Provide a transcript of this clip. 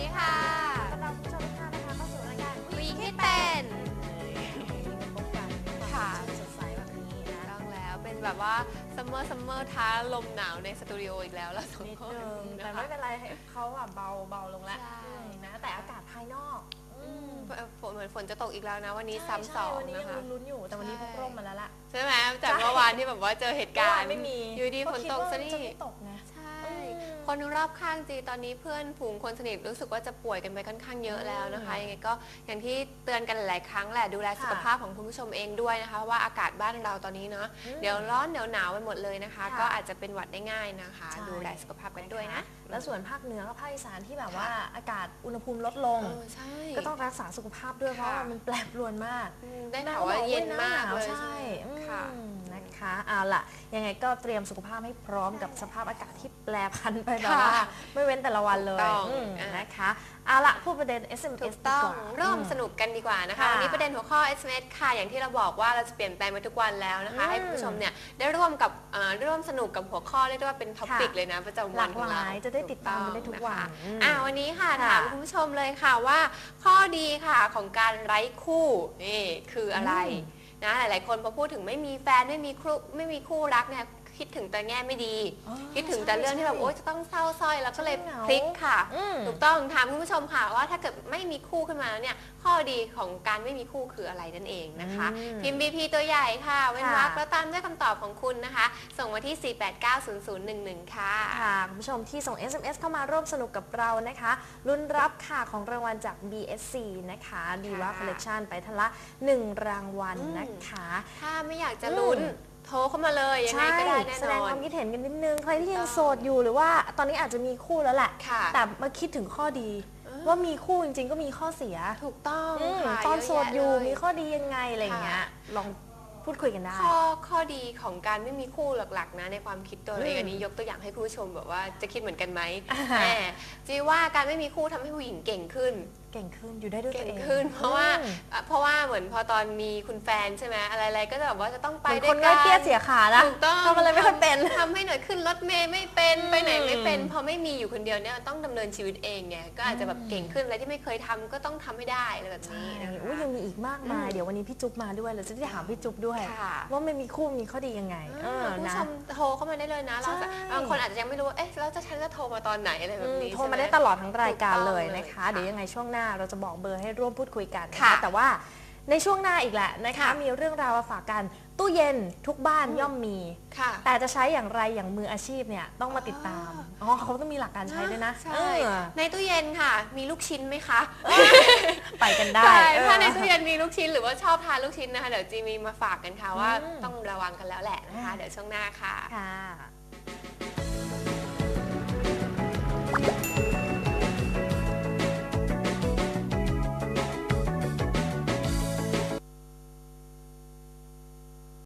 ดีค่ะตอนรับคุณผู้ชมทุกท่านนะคะเาสู่รายการวีคิเป็นค่ะสดใสแบบนี้นะต้องแล้วเป็นแบบว่าซัมเมอร์ซัมเมอร์ท้าลมหนาวในสตูดิโออีกแล้วแล้สองคนนึงแต่ไม่เป็นไรเขาแบบเบาเบาลงแล้วนะแต่อากาศภายนอกฝนเหมือนฝนจะตกอีกแล้วนะ วันนี้ซ้ำสองนะคะวันนี้ลุ้นอยู่แต่วันนี้พกร่มมาแล้วล่ะใช่ไหมจากเมื่อวานที่แบบว่าเจอเหตุการณ์ไม่มีอยู่ดีฝนตกซะนี่จะไม่ตกไง คนรอบข้างจีตอนนี้เพื่อนฝูงคนสนิทรู้สึกว่าจะป่วยกันไปค่อนข้างเยอะแล้วนะคะยังไงก็อย่างที่เตือนกันหลายๆครั้งแหละดูแลสุขภาพของคุณผู้ชมเองด้วยนะคะเพราะว่าอากาศบ้านเราตอนนี้เนาะอืมเดี๋ยวร้อนเดี๋ยวหนาวไปหมดเลยนะคะค่ะก็อาจจะเป็นหวัดได้ง่ายนะคะใช่ดูแลสุขภาพกันด้วยนะแล้วส่วนภาคเหนือกับภาคอีสานที่แบบค่ะว่าอากาศอุณหภูมิลดลงเออใช่ก็ต้องรักษาสุขภาพด้วยเพค่ะราะว่ามันแปรปรวนมากอืมได้ข่าวว่าเย็นมากเลยใช่ค่ะอืม นะคะเอาล่ะ ยังไงก็เตรียมสุขภาพให้พร้อมกับสภาพอากาศที่แปรผันไปแบบว่าค่ะไม่เว้นแต่ละวันเลยถูกต้องอืมอะ นะคะเอาล่ะพูดประเด็น ถู SMS กต้องดีกว่าเริ่มอืสนุกกันดีกว่านะคะค่ะวันนี้ประเด็นหัวข้อ SMS ค่ะอย่างที่เราบอกว่าเราจะเปลี่ยนแปลงไปทุกวันแล้วนะคะอืม ให้คุณผู้ชมเนี่ยได้ร่วมกับเอ่อร่วมสนุกกับหัวข้อเรียกได้ว่าเป็นท็อปิกค่ะเลยนะประจำหวัลานกของหเราลายจะได้ติดตามกันได้ทุกวันถูอืต้องมนะคะอ่าวันนี้ค่ะค่ะ ถามคุณผู้ชมเลยค่ะว่า ข้อดีค่ะของการไร้คู่นี่คืออะไร อืม นะหลายๆคนพอพูดถึงไม่มีแฟนไม่มีคู่ไม่มีคู่รักเนี่ย คิดถึงแต่แง่ไม่ดี อ๋อคิดถึงแต่เรื่องที่แบบใช่โอ๊ยจะต้องเศร้าสร้อยแล้วก็เลยจะเหงาพลิกค่ะ อืม ถูกต้องถามคุณผู้ชมค่ะว่าถ้าเกิดไม่มีคู่ขึ้นมาแล้วเนี่ยข้อดีของการไม่มีคู่คืออะไรนั่นเองนะคะ อืม พิมพ์ BP ตัวใหญ่ค่ะเว้นวรรคค่ะ แล้วตามด้วยคำตอบของคุณนะคะ ส่งมาที่ 4890011 ค่ะ ค่ะคุณผู้ชมที่ส่ง SMS เข้ามาร่วมสนุกกับเรานะคะลุ้นรับค่ะของรางวัลจาก BSC นะคะดีว่าคอลเล t ชันไปทนละ 1 รางวัลอืมนะคะ ถ้าไม่อยากจะลุ้นอืม โทรเข้ามาเลยยังไงใช่ก็ได้แน่แสนดงอคนวามคิดเห็นกันนิดนึงใครที่ยังถูกต้องโสดอยู่หรือว่าตอนนี้อาจจะมีคู่แล้วแหละค่ะแต่มาคิดถึงข้อดีเออว่ามีคู่จริง ๆ ก็มีข้อเสียถูกต้องอืมค่ะตอนโสดอยู่เะแะเลมีข้อดียังไงอะไรอย่างเงี้ยลองพูดคุยกันได้ ข้อข้อดีของการไม่มีคู่หลักๆนะในความคิดตัวเราเองอืมอันนี้ยกตัวอย่างให้คุณผู้ชมแบบว่าจะคิดเหมือนกันไหมอ่าแหมจีว่าการไม่มีคู่ทำให้ผู้หญิงเก่งขึ้น เก่งขึ้นอยู่ได้ด้วยตัเก่วงเองขึ้นเพราะว่าอืมอะเพราะว่าเหมือนพอตอนมีคุณแฟนใช่ไหมอะไรๆก็จะแบบว่าจะต้องไปเหมือนด้ควยนกัง่ายเกียจเสียขานะถูกต้องทำอะไรไม่ค่อยเป็นทำให้หน่อยขึ้นรถเมย์ไม่เป็นไปไหนไม่เป็นอืมพอไม่มีอยู่คนเดียวเนี่ยต้องดำเนินชีวิตเองไงก็อาจจะแบบเก่งขึ้นอะไรที่ไม่เคยทำก็ต้องทำให้ได้อะไรแบบใช่นี้นะคะ อุ๊ยยังมีอีกมากมาย อืมเดี๋ยววันนี้พี่จุ๊บมาด้วยเราจะได้ถามพี่จุ๊บด้วย ค่ะ ว่าไม่มีคู่มีข้อดียังไงเออ่าอคุณนะผู้ชมโท รเข้ามาได้เลยนะเราจะใช่ บางคนอาจจะยังไม่รู้ว่าเอ๊ะแล้วจะฉันจะโทรมาตอนไหนอะไรแบบนี้โทรมาใช่หได้ตลอดทั้งรายการเลยถูกต้องนะคะเลยค่ะเดี๋ยวยังไงช่วงหน้าเราจะบอกเบอร์ให้ร่วมพูดคุยกันนะค่ะคะแต่ว่า ในช่วงหน้าอีกแหละนะคะ มีเรื่องราวมาฝากกัน ตู้เย็นทุกบ้านย่อมมี ค่ะ แต่จะใช้อย่างไรอย่างมืออาชีพเนี่ยต้องมาติดตาม อ๋อเขาต้องมีหลักการใช้ด้วยนะใช่ออ ในตู้เย็นค่ะ มีลูกชิ้นไหมคะ ไปกันได้ถ้าในตู้เย็นมีลูกชิ้นหรือว่าชอบทานลูกชิ้นนะคะ เดี๋ยวจีมีมาฝากกันค่ะว่าต้องระวังกันแล้วแหละนะคะ เดี๋ยวช่วงหน้าค่ะ ค่ะ